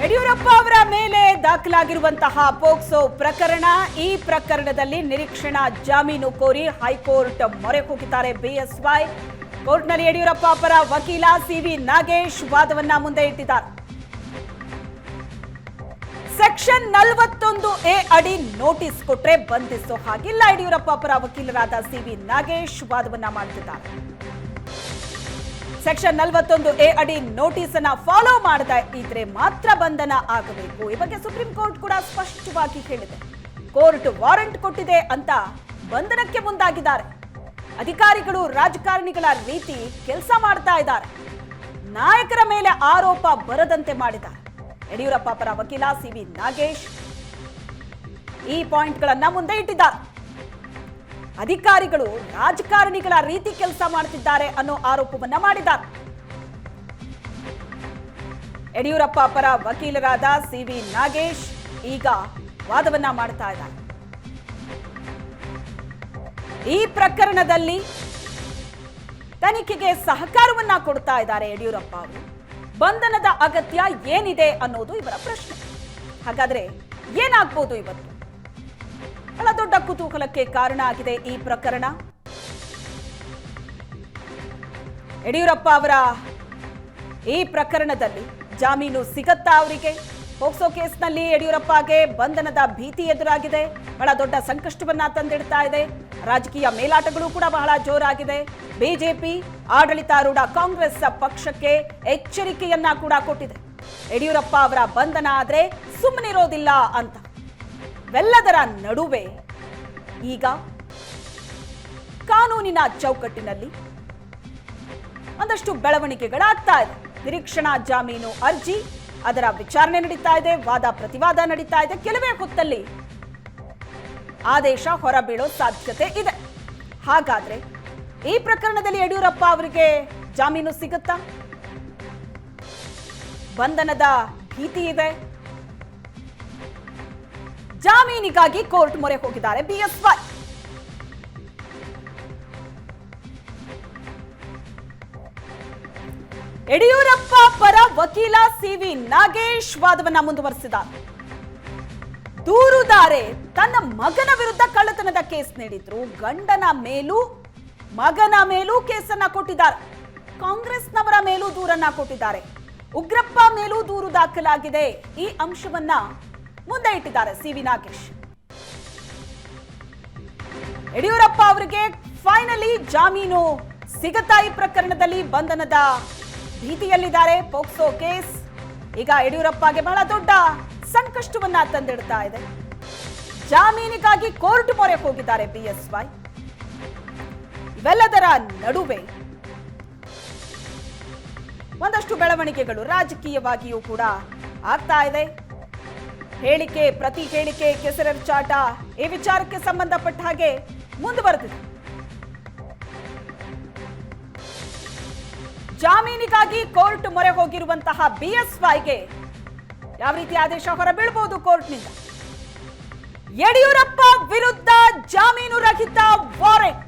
ಯಡಿಯೂರಪ್ಪ ಅವರ ಮೇಲೆ ದಾಖಲಾಗಿರುವಂತಹ ಪೋಕ್ಸೋ ಪ್ರಕರಣ, ಈ ಪ್ರಕರಣದಲ್ಲಿ ನಿರೀಕ್ಷಣಾ ಜಾಮೀನು ಕೋರಿ ಹೈಕೋರ್ಟ್ ಮೊರೆ ಹೋಗಿದ್ದಾರೆ ಬಿಎಸ್ವೈ. ಕೋರ್ಟ್ನಲ್ಲಿ ಯಡಿಯೂರಪ್ಪ ಪರ ವಕೀಲ ಸಿವಿ ನಾಗೇಶ್ ವಾದವನ್ನ ಮುಂದೆ ಇಟ್ಟಿದ್ದಾರೆ. ಸೆಕ್ಷನ್ ನಲವತ್ತೊಂದು ಎ ಅಡಿ ನೋಟಿಸ್ ಕೊಟ್ರೆ ಬಂಧಿಸೋ ಹಾಗಿಲ್ಲ. ಯಡಿಯೂರಪ್ಪ ಪರ ವಕೀಲರಾದ ಸಿವಿ ನಾಗೇಶ್ ವಾದವನ್ನ ಮಾಡುತ್ತಿದ್ದಾರೆ ಸೆಕ್ಷನ್ ನಲವತ್ತೊಂದು ಎ ಅಡಿ ನೋಟಿಸ್ ಅನ್ನ ಫಾಲೋ ಮಾಡದ ಇದ್ರೆ ಮಾತ್ರ ಬಂಧನ ಆಗಬೇಕು. ಈ ಬಗ್ಗೆ ಸುಪ್ರೀಂ ಕೋರ್ಟ್ ಕೂಡ ಸ್ಪಷ್ಟವಾಗಿ ಹೇಳಿದೆ. ಕೋರ್ಟ್ ವಾರೆಂಟ್ ಕೊಟ್ಟಿದೆ ಅಂತ ಬಂಧನಕ್ಕೆ ಮುಂದಾಗಿದ್ದಾರೆ. ಅಧಿಕಾರಿಗಳು, ರಾಜಕಾರಣಿಗಳ ರೀತಿ ಕೆಲಸ ಮಾಡ್ತಾ ಇದ್ದಾರೆ. ನಾಯಕರ ಮೇಲೆ ಆರೋಪ ಬರದಂತೆ ಮಾಡಿದ್ದಾರೆ. ಯಡಿಯೂರಪ್ಪ ಪರ ವಕೀಲ ಸಿವಿ ನಾಗೇಶ್ ಈ ಪಾಯಿಂಟ್ಗಳನ್ನ ಮುಂದೆ ಇಟ್ಟಿದ್ದಾರೆ. ಅಧಿಕಾರಿಗಳು ರಾಜಕಾರಣಿಗಳ ರೀತಿ ಕೆಲಸ ಮಾಡುತ್ತಿದ್ದಾರೆ ಅನ್ನೋ ಆರೋಪವನ್ನ ಮಾಡಿದ್ದಾರೆ. ಯಡಿಯೂರಪ್ಪ ಪರ ವಕೀಲರಾದ ಸಿವಿ ನಾಗೇಶ್ ಈಗ ವಾದವನ್ನ ಮಾಡ್ತಾ ಇದ್ದಾರೆ. ಈ ಪ್ರಕರಣದಲ್ಲಿ ತನಿಖೆಗೆ ಸಹಕಾರವನ್ನ ಕೊಡ್ತಾ ಇದ್ದಾರೆ ಯಡಿಯೂರಪ್ಪ ಅವರು. ಬಂಧನದ ಅಗತ್ಯ ಏನಿದೆ ಅನ್ನೋದು ಇವರ ಪ್ರಶ್ನೆ. ಹಾಗಾದ್ರೆ ಏನಾಗ್ಬೋದು ಇವತ್ತು? ದೊಡ್ಡ ಕುತೂಹಲಕ್ಕೆ ಕಾರಣ ಆಗಿದೆ ಈ ಪ್ರಕರಣ. ಯಡಿಯೂರಪ್ಪ ಅವರ ಈ ಪ್ರಕರಣದಲ್ಲಿ ಜಾಮೀನು ಸಿಗತ್ತಾ ಅವರಿಗೆ? ಪೋಕ್ಸೋ ಕೇಸ್ನಲ್ಲಿ ಯಡಿಯೂರಪ್ಪಗೆ ಬಂಧನದ ಭೀತಿ ಎದುರಾಗಿದೆ. ಬಹಳ ದೊಡ್ಡ ಸಂಕಷ್ಟವನ್ನ ತಂದಿಡ್ತಾ ಇದೆ. ರಾಜಕೀಯ ಮೇಲಾಟಗಳು ಕೂಡ ಬಹಳ ಜೋರಾಗಿದೆ. ಬಿಜೆಪಿ ಆಡಳಿತಾರೂಢ ಕಾಂಗ್ರೆಸ್ ಪಕ್ಷಕ್ಕೆ ಎಚ್ಚರಿಕೆಯನ್ನ ಕೂಡ ಕೊಟ್ಟಿದೆ. ಯಡಿಯೂರಪ್ಪ ಅವರ ಬಂಧನ ಆದರೆ ಸುಮ್ಮನಿರೋದಿಲ್ಲ ಅಂತ. ಇವೆಲ್ಲದರ ನಡುವೆ ಈಗ ಕಾನೂನಿನ ಚೌಕಟ್ಟಿನಲ್ಲಿ ಒಂದಷ್ಟು ಬೆಳವಣಿಗೆಗಳಾಗ್ತಾ ಇದೆ. ನಿರೀಕ್ಷಣಾ ಜಾಮೀನು ಅರ್ಜಿ, ಅದರ ವಿಚಾರಣೆ ನಡೀತಾ ಇದೆ, ವಾದ ಪ್ರತಿವಾದ ನಡೀತಾ ಇದೆ. ಕೆಲವೇ ಹೊತ್ತಲ್ಲಿ ಆದೇಶ ಹೊರಬೀಳೋ ಸಾಧ್ಯತೆ ಇದೆ. ಹಾಗಾದ್ರೆ ಈ ಪ್ರಕರಣದಲ್ಲಿ ಯಡಿಯೂರಪ್ಪ ಅವರಿಗೆ ಜಾಮೀನು ಸಿಗುತ್ತಾ? ಬಂಧನದ ಭೀತಿ ಇದೆ. ಜಾಮೀನಿಗಾಗಿ ಕೋರ್ಟ್ ಮೊರೆ ಹೋಗಿದ್ದಾರೆ. ಬಿಎಸ್ವೈ ಯಡಿಯೂರಪ್ಪ ಪರ ವಕೀಲ ಸಿವಿ ನಾಗೇಶ್ ವಾದವನ್ನ ಮುಂದುವರೆಸಿದ್ದಾರೆ. ದೂರುದಾರೆ ತನ್ನ ಮಗನ ವಿರುದ್ಧ ಕಳ್ಳತನದ ಕೇಸ್ ನೀಡಿದ್ರು. ಗಂಡನ ಮೇಲೂ, ಮಗನ ಮೇಲೂ ಕೇಸನ್ನ ಕೊಟ್ಟಿದ್ದಾರೆ. ಕಾಂಗ್ರೆಸ್ನವರ ಮೇಲೂ ದೂರನ್ನ ಕೊಟ್ಟಿದ್ದಾರೆ. ಉಗ್ರಪ್ಪ ಮೇಲೂ ದೂರು ದಾಖಲಾಗಿದೆ. ಈ ಅಂಶವನ್ನ ಮುಂದೆ ಇಟ್ಟಿದ್ದಾರೆ ಸಿವಿ ನಾಗೇಶ್. ಯಡಿಯೂರಪ್ಪ ಅವರಿಗೆ ಫೈನಲಿ ಜಾಮೀನು ಸಿಗತಾಯಿ ಈ ಪ್ರಕರಣದಲ್ಲಿ ಬಂಧನದ ಭೀತಿಯಲ್ಲಿದ್ದಾರೆ ಪೋಕ್ಸೋ ಕೇಸ್. ಈಗ ಯಡಿಯೂರಪ್ಪಗೆ ಬಹಳ ದೊಡ್ಡ ಸಂಕಷ್ಟವನ್ನ ತಂದಿಡ್ತಾ ಇದೆ. ಜಾಮೀನಿಗಾಗಿ ಕೋರ್ಟ್ ಮೊರೆ ಹೋಗಿದ್ದಾರೆ ಬಿಎಸ್ವೈ ಇವೆಲ್ಲದರ ನಡುವೆ ಒಂದಷ್ಟು ಬೆಳವಣಿಗೆಗಳು ರಾಜಕೀಯವಾಗಿಯೂ ಕೂಡ ಆಗ್ತಾ ಇದೆ. ಹೇಳಿಕೆ, ಪ್ರತಿ ಹೇಳಿಕೆ ಕೆಸರೆರಚಾಟ ಈ ವಿಚಾರಕ್ಕೆ ಸಂಬಂಧಪಟ್ಟ ಹಾಗೆ ಮುಂದುವರೆದಿದೆ. ಜಾಮೀನಿಗಾಗಿ ಕೋರ್ಟ್ ಮೊರೆ ಹೋಗಿರುವಂತಹ ಬಿಎಸ್ವೈಗೆ ಯಾವ ರೀತಿ ಆದೇಶ ಹೊರಬೀಳಬಹುದು ಕೋರ್ಟ್ನಿಂದ? ಯಡಿಯೂರಪ್ಪ ವಿರುದ್ಧ ಜಾಮೀನು ರಹಿತ ವಾರೆಂಟ್.